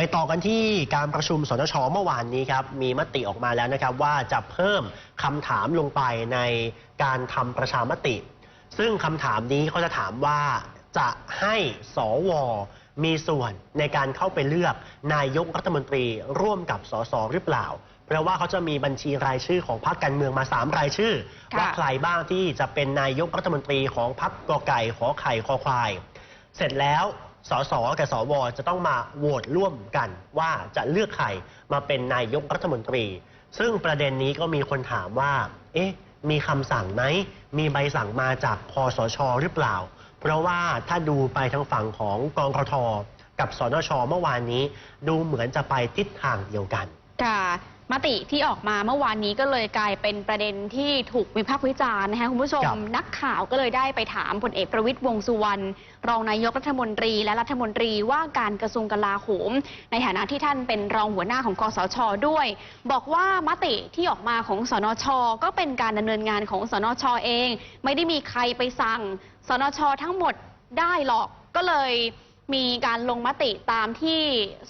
ไปต่อกันที่การประชุมสนชเมื่อวานนี้ครับมีมติออกมาแล้วนะครับว่าจะเพิ่มคำถามลงไปในการทำประชามติ ซึ่งคำถามนี้เขาจะถามว่าจะให้สวมีส่วนในการเข้าไปเลือกนายกรัฐมนตรีร่วมกับสสหรือเปล่า เพราะว่าเขาจะมีบัญชีรายชื่อของพรรคการเมืองมา 3 รายชื่อ ว่าใครบ้างที่จะเป็นนายกรัฐมนตรีของพรรคกอไก่ขอไข่คอควาย เสร็จแล้ว สสกับสวจะต้องมาโหวตร่วมกันว่าจะเลือกใครมาเป็นนายกรัฐมนตรี ซึ่งประเด็นนี้ก็มีคนถามว่า เอ๊ะ มีคำสั่งไหม มีใบสั่งมาจากคอสชหรือเปล่า เพราะว่าถ้าดูไปทางฝั่งของกองกทกับสนชเมื่อวานนี้ ดูเหมือนจะไปทิศทางเดียวกัน ค่ะมติที่ออกมาเมื่อวานนี้ก็เลยกลายเป็นประเด็นที่ถูกวิพากษ์วิจารณ์นะคะคุณผู้ชมครับนักข่าวก็เลยได้ไปถามพลเอกประวิตยวงษ์สุวรรณรองนายกรัฐมนตรี และรัฐมนตรีว่าการกระทรวงกลาโหม ในฐานะที่ท่านเป็นรองหัวหน้าของคอสชด้วย บอกว่ามติที่ออกมาของสนช ก็เป็นการดำเนินงานของสนชเอง ไม่ได้มีใครไปสั่ง สนชทั้งหมดได้หรอกก็เลย มีการลงมติตามที่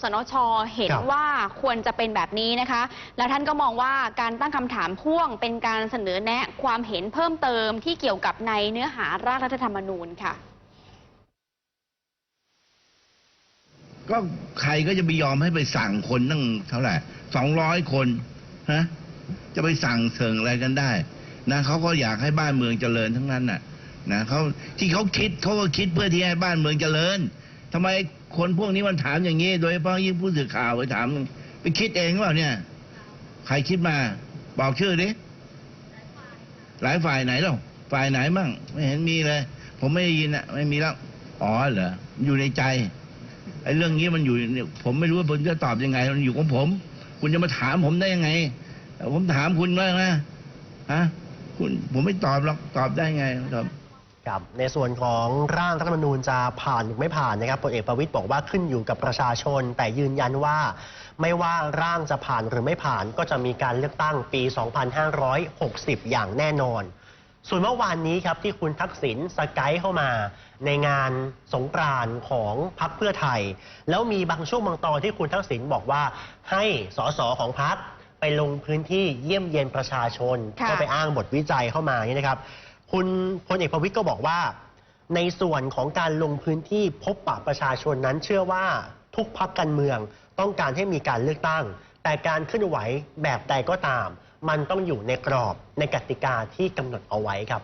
สนชเห็นครับว่าควรจะเป็นแบบนี้นะคะ แล้วท่านก็มองว่าการตั้งคำถามพ่วงเป็นการเสนอแนะความเห็นเพิ่มเติมที่เกี่ยวกับในเนื้อหาร่างรัฐธรรมนูญค่ะ ก็ใครก็จะไปยอมให้ไปสั่งคนตั้งเท่าไหร่สองร้อยคนฮะจะไปสั่งเสิงอะไรกันได้นะเขาก็อยากให้บ้านเมืองเจริญทั้งนั้นน่ะนะเขาที่เขาคิดเขาก็คิดเพื่อที่ให้บ้านเมืองเจริญ ทำไมคนพวกนี้มันถามอย่างนี้ โดยเฉพาะยิ่งผู้สื่อข่าวไปถาม ไปคิดเองเปล่าเนี่ย ใครคิดมา บอกชื่อดิหลายฝ่ายไหนหรอฝ่ายไหนมั่งไม่เห็นมีเลย ผมไม่ได้ยินอะไม่มีแล้วอ๋อเหรออยู่ในใจไอ้เรื่องนี้มันอยู่ผมไม่รู้ว่าผมจะตอบยังไง มันอยู่ของผม คุณจะมาถามผมได้ยังไง ผมถามคุณว่านะฮะคุณผมไม่ตอบหรอกตอบได้ไงตอบ ครับในส่วนของร่างรัฐธรรมนูญจะผ่านหรือไม่ผ่านนะครับพลเอกประวิตยบอกว่าขึ้นอยู่กับประชาชน แต่ยืนยันว่า ไม่ว่าร่างจะผ่านหรือไม่ผ่านก็จะมีการเลือกตั้งปี 2560 อย่างแน่นอน ส่วนเมื่อวานนี้ครับที่คุณทักษิณสกายเข้ามาในงานสงกรานต์ของพรรคเพื่อไทย แล้วมีบางช่วงบางตอนที่คุณทักษิณบอกว่าให้สสของพรรคไปลงพื้นที่เยี่ยมเยียนประชาชน ค่ะ ก็ไปอ้างบทวิจัยเข้ามานี่นะครับ คุณพลเอกประวิตยก็บอกว่า ในส่วนของการลงพื้นที่พบปะประชาชนนั้น เชื่อว่าทุกพักการเมืองต้องการให้มีการเลือกตั้ง แต่การเคลื่อนไหวแบบใดก็ตาม มันต้องอยู่ในกรอบในกติกาที่กำหนดเอาไว้ครับ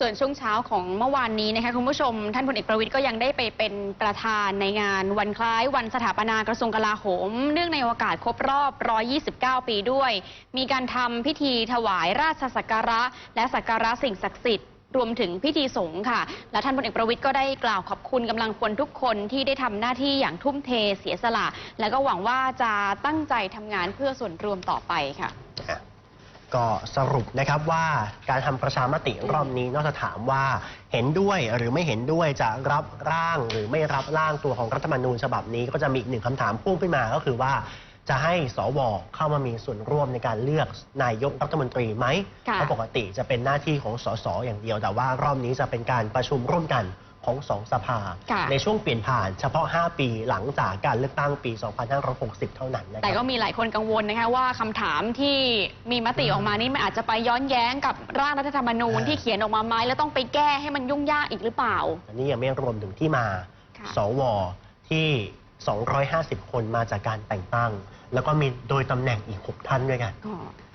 ส่วนช่วงเช้าของเมื่อวานนี้นะคะคุณผู้ชม ท่านพลเอกประวิตยก็ยังได้ไปเป็นประธานในงานวันคล้ายวันสถาปนากระทรวงกลาโหม เนื่องในโอกาสครบรอบ 129 ปีด้วย มีการทำพิธีถวายราชสักการะ และสักการะสิ่งศักดิ์สิทธิ์รวมถึงพิธีสงฆ์ค่ะ และท่านพลเอกประวิตยก็ได้กล่าวขอบคุณกำลังพลทุกคนที่ได้ทำหน้าที่อย่างทุ่มเทเสียสละ และก็หวังว่าจะตั้งใจทำงานเพื่อส่วนรวมต่อไปค่ะ ก็สรุปนะครับว่าการทำประชามติรอบนี้นอกจากถามว่าเห็นด้วยหรือไม่เห็นด้วยจะรับร่างหรือไม่รับร่างตัวของรัฐธรรมนูญฉบับนี้ก็จะมีอีกหนึ่งคำถามพุ่งขึ้นมาก็คือว่าจะให้สวเข้ามามีส่วนร่วมในการเลือกนายกรัฐมนตรีไหมค่ะเพราะปกติจะเป็นหน้าที่ของสสอย่างเดียว แต่ว่ารอบนี้จะเป็นการประชุมร่วมกัน ของสองสภาค่ะในช่วงเปลี่ยนผ่านเฉพาะ 5 ปีหลังจากการเลือกตั้งปี 2560 เท่านั้นนะคแต่รับก็มีหลายคนกังวลนะคะว่าคำถามที่มีมติออกมานี่มันอาจจะไปย้อนแย้งกับร่างรัฐธรรมนูญอ่าที่เขียนออกมาไหมแล้วต้องไปแก้ให้มันยุ่งยากอีกหรือเปล่าอันนี้ยังไม่รวมถึงที่มาค่ะสวที่ 250 คนมาจากการแต่งตั้ง แล้วก็มีโดยตำแหน่งอีก 6 ท่านด้วยกันก็